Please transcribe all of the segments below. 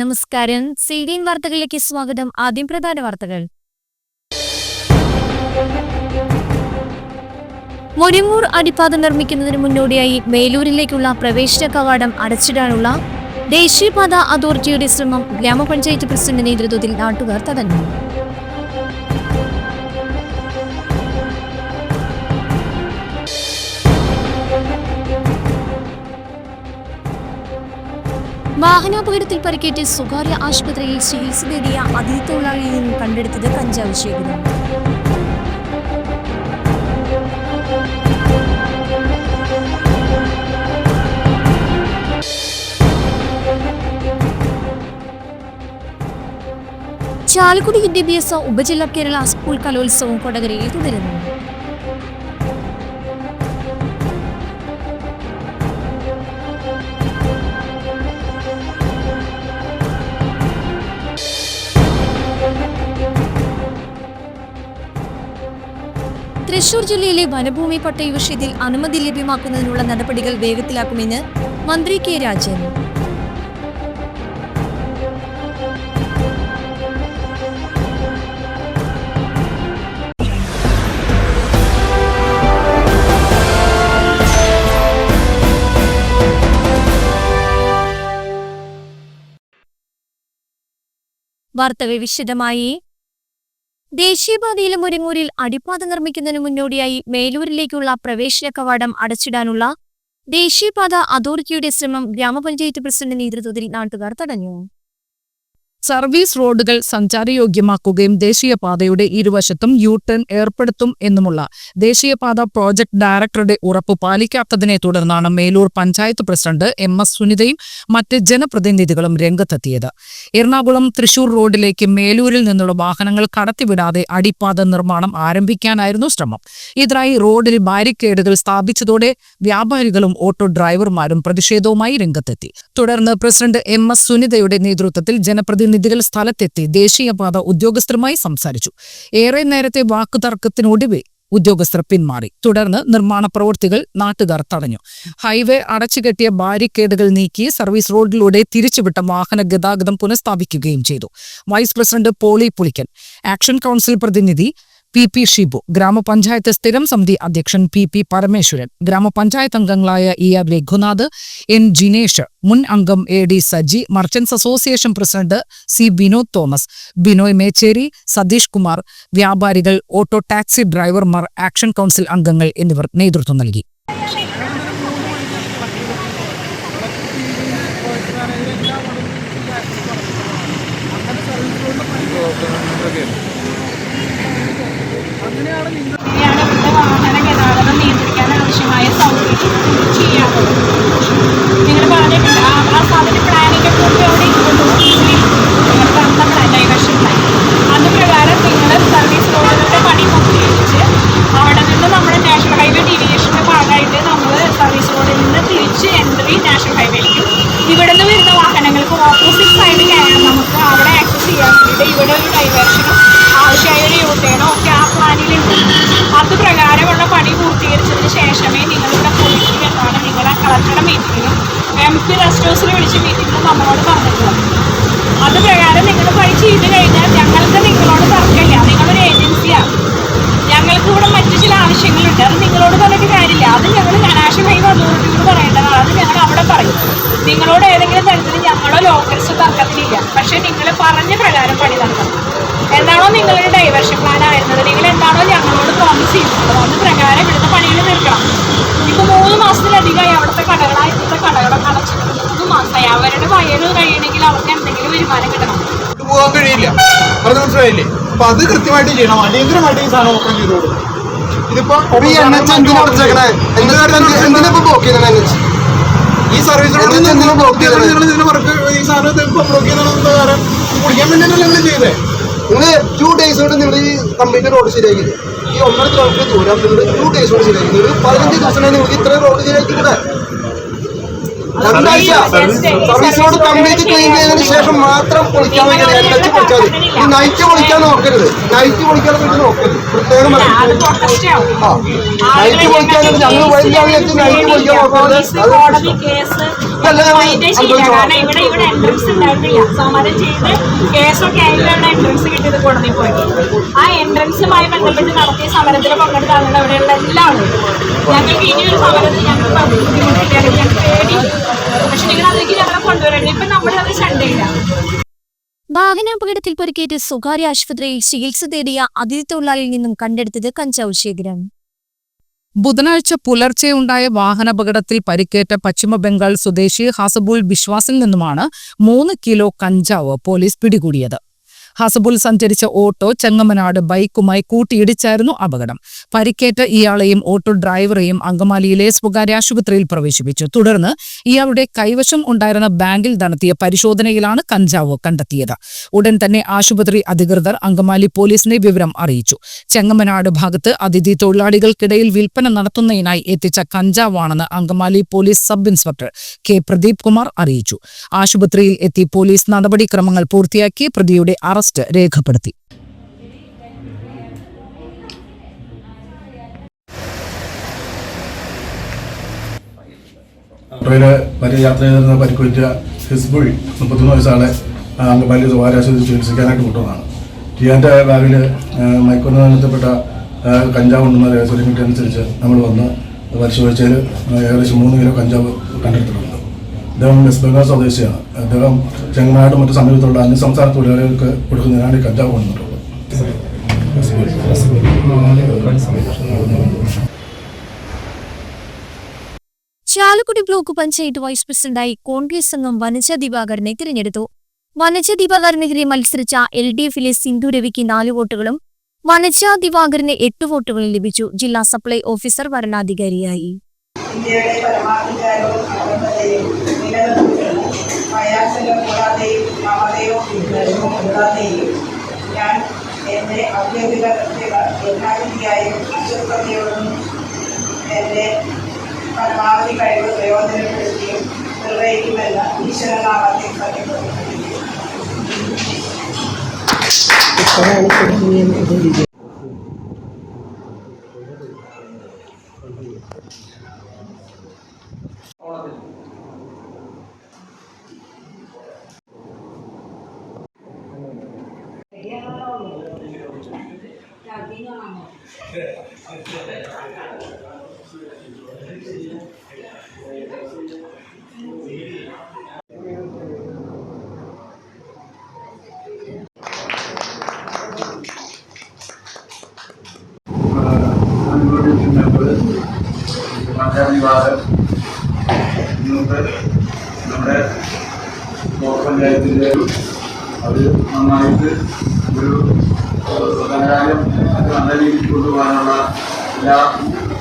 നമസ്കാരം. C D വാർത്തകളിലേക്ക് സ്വാഗതം. ആദ്യം പ്രധാന വാർത്തകൾ. മുരിങ്ങൂർ അടിപ്പാത നിർമ്മിക്കുന്നതിന് മുന്നോടിയായി മേലൂരിലേക്കുള്ള പ്രവേശന കവാടം അടച്ചിടാനുള്ള ദേശീയപാത അതോറിറ്റിയുടെ ശ്രമം ഗ്രാമപഞ്ചായത്ത് പ്രസിഡന്റ് നേതൃത്വത്തിൽ നാട്ടുകാർ തടഞ്ഞു. വാഹനാപകടത്തിൽ പരിക്കേറ്റ് സ്വകാര്യ ആശുപത്രിയിൽ ചികിത്സ നേടിയ അതിഥി തൊഴിലാളിയിൽ കണ്ടെടുത്തത് കഞ്ചാവ് ശേഖരം. ചാലക്കുടി വിദ്യാഭ്യാസ ഉപജില്ല കേരള സ്കൂൾ കലോത്സവം കൊടകരയിൽ തുടരുന്നു. തൃശൂർ ജില്ലയിലെ വനഭൂമി പട്ടയ വിഷയത്തിൽ അനുമതി ലഭ്യമാക്കുന്നതിനുള്ള നടപടികൾ വേഗത്തിലാക്കുമെന്ന് മന്ത്രി കെ രാജൻ. വാർത്തകൾ വിശദമായി ദേശീയപാതയിലെ മുരങ്ങൂരിൽ അടിപ്പാത നിർമ്മിക്കുന്നതിന് മുന്നോടിയായി മേലൂരിലേക്കുള്ള പ്രവേശന കവാടം അടച്ചിടാനുള്ള ദേശീയപാത അതോറിറ്റിയുടെ ശ്രമം ഗ്രാമപഞ്ചായത്ത് പ്രസിഡന്റ് നേതൃത്വത്തിൽ നാട്ടുകാർ തടഞ്ഞു. സർവീസ് റോഡുകൾ സഞ്ചാരയോഗ്യമാക്കുകയും ദേശീയപാതയുടെ ഇരുവശത്തും യു ടേൺ ഏർപ്പെടുത്തും എന്നുമുള്ള ദേശീയപാത പ്രോജക്ട് ഡയറക്ടറുടെ ഉറപ്പ് പാലിക്കാത്തതിനെ തുടർന്നാണ് Melur panchayat president M S സുനിതയും മറ്റ് ജനപ്രതിനിധികളും രംഗത്തെത്തിയത്. എറണാകുളം തൃശൂർ റോഡിലേക്ക് മേലൂരിൽ നിന്നുള്ള വാഹനങ്ങൾ കടത്തിവിടാതെ അടിപ്പാത നിർമ്മാണം ആരംഭിക്കാനായിരുന്നു ശ്രമം. ഇതിനായി റോഡിൽ ബാരിക്കേഡുകൾ സ്ഥാപിച്ചതോടെ വ്യാപാരികളും ഓട്ടോ ഡ്രൈവർമാരും പ്രതിഷേധവുമായി രംഗത്തെത്തി. തുടർന്ന് പ്രസിഡന്റ് എം എസ് സുനിതയുടെ നേതൃത്വത്തിൽ ജനപ്രതിനിധികൾ സ്ഥലത്തെത്തി ദേശീയപാത ഉദ്യോഗസ്ഥരുമായി സംസാരിച്ചു. ഏറെ നേരത്തെ വാക്കുതർക്കത്തിനൊടുവിൽ ഉദ്യോഗസ്ഥർ പിന്മാറി. തുടർന്ന് നിർമ്മാണ പ്രവൃത്തികൾ നാട്ടുകാർ തടഞ്ഞു. ഹൈവേ അടച്ചുകെട്ടിയ ബാരിക്കേഡുകൾ നീക്കി സർവീസ് റോഡിലൂടെ തിരിച്ചുവിട്ട വാഹന ഗതാഗതം പുനഃസ്ഥാപിക്കുകയും ചെയ്തു. Vice president Poly Pulikkan action council പ്രതിനിധി പി പി ഷിബു ഗ്രാമപഞ്ചായത്ത് സ്ഥിരം സമിതി അധ്യക്ഷൻ പി പി പരമേശ്വരൻ ഗ്രാമപഞ്ചായത്ത് അംഗങ്ങളായ E R Raghunath N Jinesh മുൻ അംഗം A D Saji merchants association president C Binod Thomas Binoy Mecheri Satish Kumar വ്യാപാരികൾ ഓട്ടോ ടാക്സി ഡ്രൈവർമാർ ആക്ഷൻ കൗൺസിൽ അംഗങ്ങൾ എന്നിവർ നേതൃത്വം നൽകി. 起码要上五六一样。的 എം പി റെസ്റ്റ് ഹൗസിൽ വിളിച്ച് മീറ്റിംഗിൽ നമ്മളോട് പറഞ്ഞിട്ടുള്ളത്. അത് പ്രകാരം നിങ്ങൾ പണി ചെയ്ത് കഴിഞ്ഞാൽ ഞങ്ങൾക്ക് നിങ്ങളോട് തർക്കമില്ല. നിങ്ങളൊരു ഏജൻസിയാണ് ഞങ്ങൾക്ക് ഇവിടെ മറ്റു ചില ആവശ്യങ്ങളുണ്ട്. അത് നിങ്ങളോട് പറഞ്ഞിട്ട് കാര്യമില്ല. അത് ഞങ്ങൾ ഹൈവേ അതോറിറ്റിയോട് പറയേണ്ടതാണ് അത് ഞങ്ങൾ അവിടെ പറയും. നിങ്ങളോട് ഏതെങ്കിലും തരത്തിൽ ഞങ്ങളോ ലോക്കൽസ് തർക്കത്തിലില്ല. പക്ഷേ നിങ്ങൾ പറഞ്ഞ പ്രകാരം പണി നടത്തണം. എന്താണോ നിങ്ങളുടെ ഡൈവേർഷൻ പ്ലാൻ ആയിരുന്നത്. നിങ്ങൾ എന്താണോ ഞങ്ങളോട് പ്രോമിസ് ചെയ്തിട്ടുള്ളത്. അത് പ്രകാരം ഇവിടുത്തെ പണികൾ തീർക്കണം. ഇപ്പൊ മൂന്ന് മാസത്തിലധികമായി അവിടുത്തെ കടകളായി അവരുടെ വയറ് കഴിയണമെങ്കിൽ അവർക്ക് എന്തെങ്കിലും വരുമാനം കിട്ടണം. ഇത് പോകാൻ കഴിയില്ല. പറഞ്ഞ മനസ്സിലായില്ലേ? അപ്പൊ അത് കൃത്യമായിട്ട് ചെയ്യണം. അടിയന്തരമായിട്ട് ഈ സാധനം ഓപ്പൺ ചെയ്ത് കൊടുക്കും ഇതിപ്പോ ഈ NH എന്തിനാ അടച്ചേക്കണേ? എന്ത് എന്ത് എന്തിനാ ഇപ്പൊ block ചെയ്തത് NH? ഈ സർവീസ് എന്തിനാ ബ്ലോക്ക് ചെയ്തത്? നിങ്ങൾ ഇതിന് വർക്ക് ഈ സാധനം ഇപ്പൊ ബ്ലോക്ക് ചെയ്യുന്നത് കാരണം കുടിക്കാൻ വേണ്ടിയിട്ടല്ലേ നിങ്ങൾ ചെയ്തേ? ടു ഡേയ്സ് കൊണ്ട് നിങ്ങൾ ഈ കംപ്ലീറ്റ് റോഡ് ശരിയാക്കി. ഈ ഒന്നര കിലോമീറ്റർ ദൂരം നിങ്ങൾ ടു ഡേയ്സ് കൊണ്ട് ശരിയാക്കി. നിങ്ങൾ പതിനഞ്ച് ദിവസം നിങ്ങൾക്ക് ഇത്രയും റോഡ് ശരിയാക്കി കൂടെ രണ്ടാഴ്ച സർവീസ് റോഡ് കംപ്ലീറ്റ് ക്ലീൻ ചെയ്തതിന് ശേഷം മാത്രം പൊളിക്കാൻ വേണ്ടി പൊളിച്ചാൽ മതി. ഈ നൈറ്റ് പൊളിക്കാൻ നോക്കരുത്. നൈറ്റ് പൊളിക്കാൻ വേണ്ടി നോക്കരുത്. പ്രത്യേകം ആ. നൈറ്റ് പൊളിക്കാൻ ഞങ്ങൾ വലിയ വെച്ച് നൈറ്റ് പൊളിക്കാൻ നോക്കരുത്. ഇവിടെ ഇവിടെ എൻട്രൻസ് ചെയ്ത് കേസൊക്കെ ആയിട്ടാണ് എൻട്രൻസ് കിട്ടിയത് കോടതി ആ എൻട്രൻസുമായി ബന്ധപ്പെട്ട് നടത്തിയ സമരത്തിൽ പങ്കെടുത്ത ആളുകൾ അവിടെയുള്ള എല്ലാ ആളുകളും ഞങ്ങൾക്ക് ഇനി ഒരു സമരത്തിൽ ഞങ്ങൾ ബുദ്ധിമുട്ടില്ല ഞങ്ങൾ പേടി പക്ഷെ നിങ്ങൾ അതിലേക്ക് ഞങ്ങളെ കൊണ്ടുവരണം. ഇപ്പൊ നമ്മളത് ശണ്ടയില്ല. വാഹനാപകടത്തിൽ പരിക്കേറ്റ് സ്വകാര്യ ആശുപത്രിയിൽ ചികിത്സ തേടിയ അതിഥി തൊഴിലാളിയിൽ നിന്നും കണ്ടെടുത്തത് കഞ്ചാവ് ശേഖരം. ബുധനാഴ്ച പുലർച്ചെ ഉണ്ടായ വാഹനാപകടത്തിൽ പരിക്കേറ്റ പശ്ചിമ ബംഗാൾ സ്വദേശി ഹസബുൽ ബിശ്വാസിൽ നിന്നുമാണ് മൂന്ന് കിലോ കഞ്ചാവ് പോലീസ് പിടികൂടിയത്. ഹസബുൽ സഞ്ചരിച്ച ഓട്ടോ ചെങ്ങമനാട് ബൈക്കുമായി കൂട്ടിയിടിച്ചായിരുന്നു അപകടം. പരിക്കേറ്റ ഇയാളെയും ഓട്ടോ ഡ്രൈവറെയും അങ്കമാലിയിലെ സ്വകാര്യ ആശുപത്രിയിൽ പ്രവേശിപ്പിച്ചു. തുടർന്ന് ഇയാളുടെ കൈവശം ഉണ്ടായിരുന്ന ബാങ്കിൽ നടത്തിയ പരിശോധനയിലാണ് കഞ്ചാവ് കണ്ടെത്തിയത്. ഉടൻ തന്നെ ആശുപത്രി അധികൃതർ അങ്കമാലി പോലീസിനെ വിവരം അറിയിച്ചു. ചെങ്ങമനാട് ഭാഗത്ത് അതിഥി തൊഴിലാളികൾക്കിടയിൽ വിൽപ്പന നടത്തുന്നതിനായി എത്തിച്ച കഞ്ചാവാണെന്ന് Angamaly police sub inspector K. Pradeep Kumar അറിയിച്ചു. ആശുപത്രിയിൽ എത്തി പോലീസ് നടപടിക്രമങ്ങൾ പൂർത്തിയാക്കി പ്രതിയുടെ അറസ്റ്റ് രേഖപ്പെടുത്തി. ഓട്ടോയിലെ വലിയ യാത്ര ചെയ്തിരുന്ന പരിക്കുപറ്റിയ ഹിസ്ബുൾ മുപ്പത്തൊന്ന് വയസ്സാളെ അങ്കമാലി സ്വകാര്യാശുപത്രി ചികിത്സിക്കാനായിട്ട് കൊണ്ടുവന്നതാണ്. ടിയാന്റെ ബാഗിൽ മയക്കുമരുന്ന് ബന്ധപ്പെട്ട കഞ്ചാവ് ഉണ്ടെന്ന രഹസ്യം നമ്മൾ വന്ന് പരിശോധിച്ചതിൽ ഏകദേശം മൂന്ന് കിലോ കഞ്ചാവ് കണ്ടെടുത്തിട്ടുണ്ട്. അദ്ദേഹം വെസ്റ്റ് ബംഗാൾ സ്വദേശിയാണ് അദ്ദേഹം ചെങ്ങനാട് മറ്റു സമീപത്തുള്ള അന്യ സംസ്ഥാന തൊഴിലാളികൾക്ക് കൊടുക്കുന്നതിനാണ് ഈ കഞ്ചാവ് കൊണ്ടുവന്നിട്ടുള്ളത് ചാലക്കുടി ബ്ലോക്ക് പഞ്ചായത്ത് വൈസ് പ്രസിഡന്റായി കോൺഗ്രസ് അംഗം വനജ ദിവാകരനെ തിരഞ്ഞെടുത്തു. വനജ ദിവാകരനെതിരെ മത്സരിച്ച എൽ ഡി എഫിലെ സിന്ധു രവിക്ക് നാല് വോട്ടുകളും വനജ ദിവാകരന് എട്ട് വോട്ടുകളും ലഭിച്ചു. ജില്ലാ സപ്ലൈ ഓഫീസർ വരണാധികാരിയായി. ഇന്ത്യയുടെ പരമാധികാരവും വിഘ്നമോ കൂടാതെയും ഞാൻ എൻ്റെ ഔദ്യോഗിക കർത്തവ്യ യഥാവിധിയായും അശ്വസ്ഥതയോടും എൻ്റെ പരമാവധി കഴിവ് പ്രയോജനപ്പെടുത്തിയും നിർവഹിക്കുമെന്ന് ഈശ്വരനാമത്തിൽ സത്യപ്പെടുത്തുന്നു നമ്മുടെ ബ്ലോക്ക് പഞ്ചായത്തിന്റെ അത് നന്നായിട്ട് ഒരു ധനകാര്യം നല്ല രീതിയിൽ കൊണ്ടുപോകാനുള്ള എല്ലാ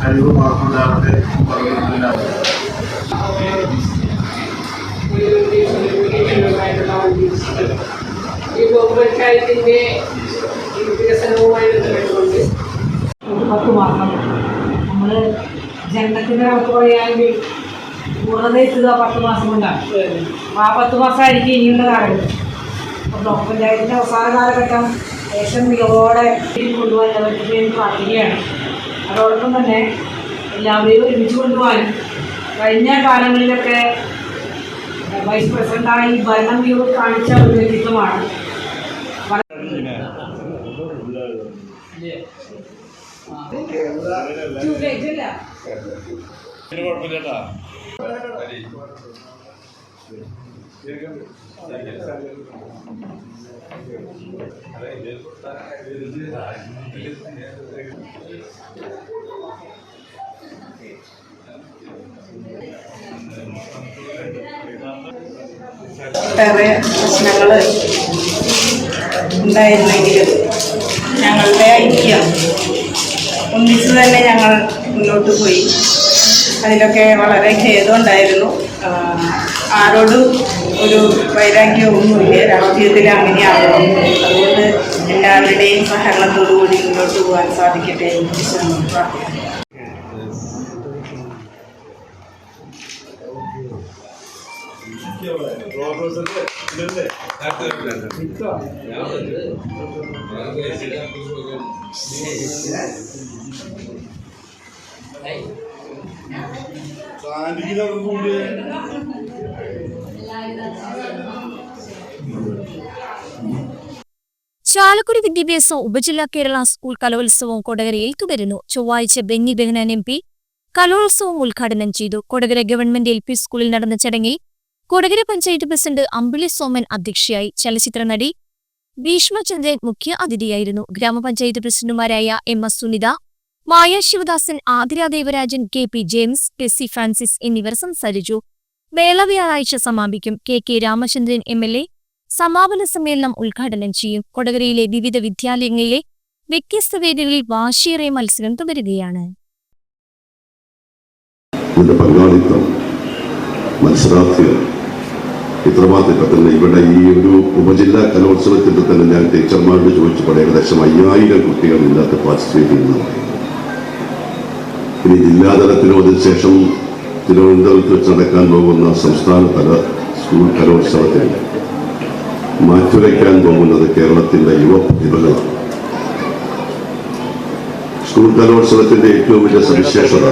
കഴിവും ഉറപ്പുണ്ടാവട്ടെ പറയുന്നതിനാണ് ഈ ബ്ലോക്ക് പഞ്ചായത്തിന്റെ വികസനവുമായി ബന്ധപ്പെട്ടുകൊണ്ട് പത്ത് മാസം നമ്മൾ ജനനത്തിന്റെ കണക്ക് പറയുകയാണെങ്കിൽ പൂർണത എത്തുക പത്ത് മാസം കൊണ്ടാണ്. അപ്പോൾ ആ പത്ത് മാസമായിരിക്കും ഇനിയുള്ള കാലഘട്ടം അപ്പോൾ ബ്ലോക്ക് പഞ്ചായത്തിന്റെ അവസാന കാലഘട്ടം ദേശം മികവോടെ കൊണ്ടുപോകാൻ പറ്റുന്ന എനിക്ക് പ്രാർത്ഥിക്കുകയാണ്. അതോടൊപ്പം തന്നെ എല്ലാവരെയും ഒരുമിച്ച് കൊണ്ടുപോകാനും കഴിഞ്ഞ കാലങ്ങളിലൊക്കെ വൈസ് പ്രസിഡന്റായി ഭരണം മികവ് കാണിച്ച ഒരു വ്യക്തിത്വമാണ്. ഒട്ടേറെ പ്രശ്നങ്ങൾ ഉണ്ടായിരുന്നെങ്കിലും ഞങ്ങളുടെ ഐക്യം ഒന്നിച്ചു തന്നെ ഞങ്ങൾ മുന്നോട്ട് പോയി. അതിലൊക്കെ വളരെ ഖേദമുണ്ടായിരുന്നു ആരോടും ഒരു വൈരാഗ്യമൊന്നുമില്ല രാഷ്ട്രീയത്തിൽ അങ്ങനെയാവണം. അതുകൊണ്ട് എല്ലാവരുടെയും സഹകരണത്തോടു കൂടി മുന്നോട്ട് പോകാൻ സാധിക്കട്ടെ എന്ന് പ്രാർത്ഥിക്കുന്നു ചാലക്കുടി വിദ്യാഭ്യാസ ഉപജില്ലാ കേരള സ്കൂൾ കലോത്സവം കൊടകരയിൽ തുടരുന്നു. ചൊവ്വാഴ്ച ബെന്നി ബെഹനാൻ എം പി കലോത്സവം ഉദ്ഘാടനം ചെയ്തു. കൊടകര ഗവൺമെന്റ് എൽ പി സ്കൂളിൽ നടന്ന ചടങ്ങിൽ കൊടകര പഞ്ചായത്ത് പ്രസിഡന്റ് അമ്പിളി സോമൻ അധ്യക്ഷയായി ചലച്ചിത്ര നടി ഭീഷ്മചന്ദ്രൻ മുഖ്യ അതിഥിയായിരുന്നു. ഗ്രാമപഞ്ചായത്ത് പ്രസിഡന്റുമാരായ M S Sunitha Maya Sivadasan Athira Devarajan K P James Tessy Francis എന്നിവർ സംസാരിച്ചു. മേള വ്യാഴാഴ്ച സമാപിക്കും. K K Ramachandran M L A. സമാപന സമ്മേളനം ഉദ്ഘാടനം ചെയ്യും. കൊടകരയിലെ വിവിധ വിദ്യാലയങ്ങളിലെ വ്യത്യസ്ത വേദികളിൽ വാശിയേറിയ മത്സരം തുടരുകയാണ്. തന്നെ ഇവിടെ ഈ ഒരു ഉപജില്ലാ കലോത്സവത്തിന്റെ തന്നെ ഞാൻ ടീച്ചർമാരോട് ചോദിച്ചപ്പോൾ ഏകദേശം അയ്യായിരം കുട്ടികൾ ഇല്ലാത്ത പാർട്ടിസിപ്പേറ്റ് ചെയ്യുന്നു ഇനി ജില്ലാതലത്തിലും അതിനുശേഷം തിരുവനന്തപുരത്ത് വെച്ച് നടക്കാൻ പോകുന്ന സംസ്ഥാന തല സ്കൂൾ കലോത്സവത്തിൽ മാറ്റുരയ്ക്കാൻ പോകുന്നത് കേരളത്തിന്റെ യുവ പ്രതിഭകളാണ്. സ്കൂൾ കലോത്സവത്തിന്റെ ഏറ്റവും വലിയ സവിശേഷത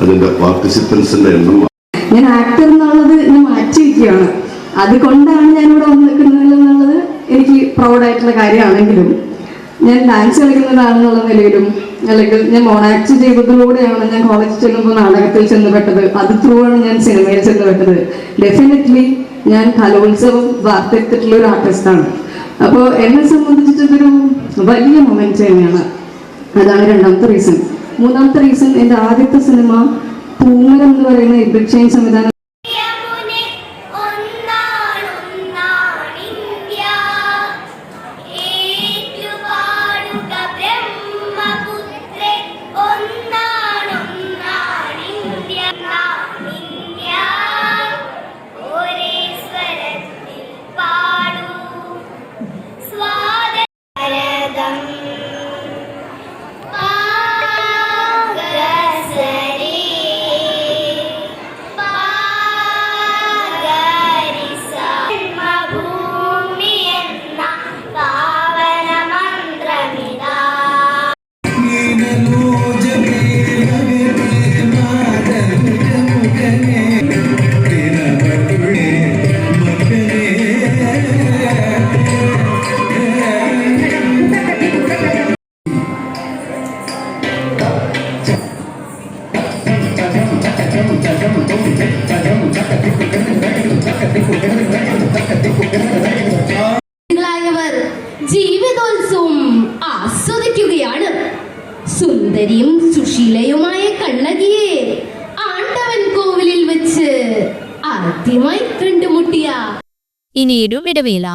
അതിന്റെ പാർട്ടിസിപ്പൻസിന്റെ എണ്ണം ഞാൻ ആക്ടർ എന്നുള്ളത് ഞാൻ മാറ്റിയിരിക്കുകയാണ് അതുകൊണ്ടാണ് ഞാൻ ഇവിടെ വന്ന് നിൽക്കുന്നത് എന്നുള്ളത് എനിക്ക് പ്രൗഡായിട്ടുള്ള കാര്യമാണെങ്കിലും ഞാൻ ഡാൻസ് കളിക്കുന്നതാണെന്നുള്ള നിലയിലും അല്ലെങ്കിൽ ഞാൻ മോണാക്ട് ചെയ്തതിലൂടെയാണ് ഞാൻ കോളേജിൽ ചെല്ലുമ്പോൾ നാടകത്തിൽ ചെന്നപ്പെട്ടത് അത് ത്രൂ ആണ് ഞാൻ സിനിമയിൽ ചെന്നപ്പെട്ടത് ഡെഫിനറ്റ്ലി ഞാൻ കലോത്സവം വാർത്തെടുത്തിട്ടുള്ള ഒരു ആർട്ടിസ്റ്റാണ് അപ്പോൾ എന്നെ സംബന്ധിച്ചിട്ടൊരു വലിയ മൊമെന്റ് തന്നെയാണ്. അതാണ് രണ്ടാമത്തെ റീസൺ മൂന്നാമത്തെ റീസൺ എന്റെ ആദ്യത്തെ സിനിമ പൂമരം എന്ന് പറയുന്ന ഇബ്രിക് സംവിധാനം സുന്ദരിയും സുശീലയുമായ കണ്ണകിയെ ആണ്ടവൻ കോവിലിൽ വെച്ച് ആദ്യമായി കണ്ടുമുട്ടിയ ഇനിയൊരു ഇടവേള